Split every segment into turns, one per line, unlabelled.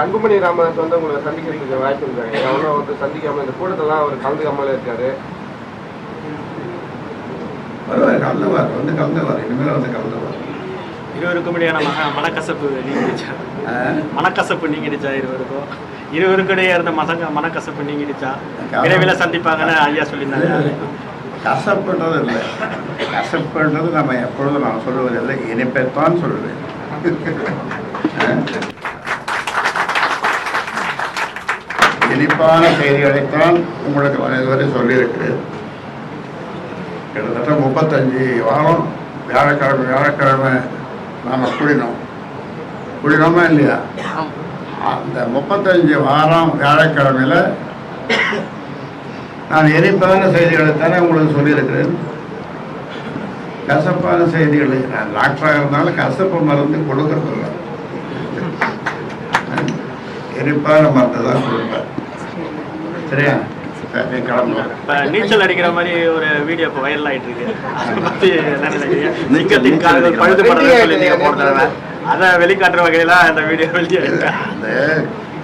அன்புமணி ராமதாஸ் வந்து உங்களை சந்திக்கிறதுக்கு வாய்ப்பு இருக்காங்க அவரும் வந்து சந்திக்காம இந்த கூட்டத்தெல்லாம் அவர் கலந்துக்காமலே இருக்காரு.
வருவார் கலந்துவார். வந்து கலந்துவார். இனிமேல் வந்து கலந்துவார்.
இருவருக்கும் இடையான மனக்கசப்பு நீங்கிடுச்சா? மனக்கசப்பு நீங்கிடுச்சா இருவருக்கும்? இருவருக்கும் இருந்த மசங்க மனக்கசப்பு நீங்கிடுச்சா? விரைவில் சந்திப்பாங்கன்னு ஐயா சொல்லியிருந்தாங்க
கசப்புன்றது இல்லை. கசப்புன்றது நம்ம எப்பொழுதும் நான் சொல்லுவதில்லை. இனிப்பைத்தான் சொல்லுவேன். ஆ? இனிப்பான செய்திகளைத்தான் உங்களுக்கு இதுவரை சொல்லியிருக்கிறேன் கிட்டத்தட்ட முப்பத்தஞ்சு வாரம் வியாழக்கிழமை வியாழக்கிழமை நாம் கூடினோம். கூடினோமா இல்லையா? அந்த முப்பத்தஞ்சு வாரம் வியாழக்கிழமையில் நான் இனிப்பான செய்திகளைத்தானே உங்களுக்கு சொல்லியிருக்கிறேன். கசப்பான செய்திகளை நான் டாக்டராக இருந்தாலும் கசப்பு மருந்து கொடுக்கறதில்ல. இனிப்பான மருந்து தான் கொடுப்பேன். சரியா?
நீச்சல் அடிக்கிற மாதிரி ஒரு வீடியோ இப்போ வைரல் ஆயிட்டு இருக்கு கால்கள் பழுது தடவை அதை வெளிக்காட்டுற வகையில அந்த வீடியோ வெளியே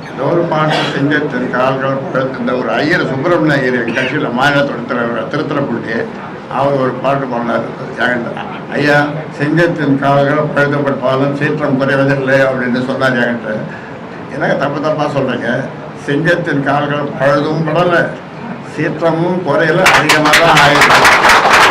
ஏதோ ஒரு பாட்டு சிங்கத்தின் கால்கள் பழுத்து- இந்த ஒரு ஐயர் சுப்பிரமணிய ஐயர் எங்கள் கட்சியில் மாநிலத்தோட தலைவர் திருத்தரப்பள்ளி அவர் ஒரு பாட்டு பாடினார். என்கிட்ட ஐயா சிங்கத்தின் கால்கள் பழுதப்பட்டாலும் சீற்றம் குறைவதில்லை அப்படின்னு சொன்னார் என்கிட்ட என்னங்க தப்பு தப்பாக சொல்கிறீங்க சிங்கத்தின் கால்கள் பழுதும் படலை. சீற்றமும் குறையில அதிகமாக தான் ஆயிருக்கு.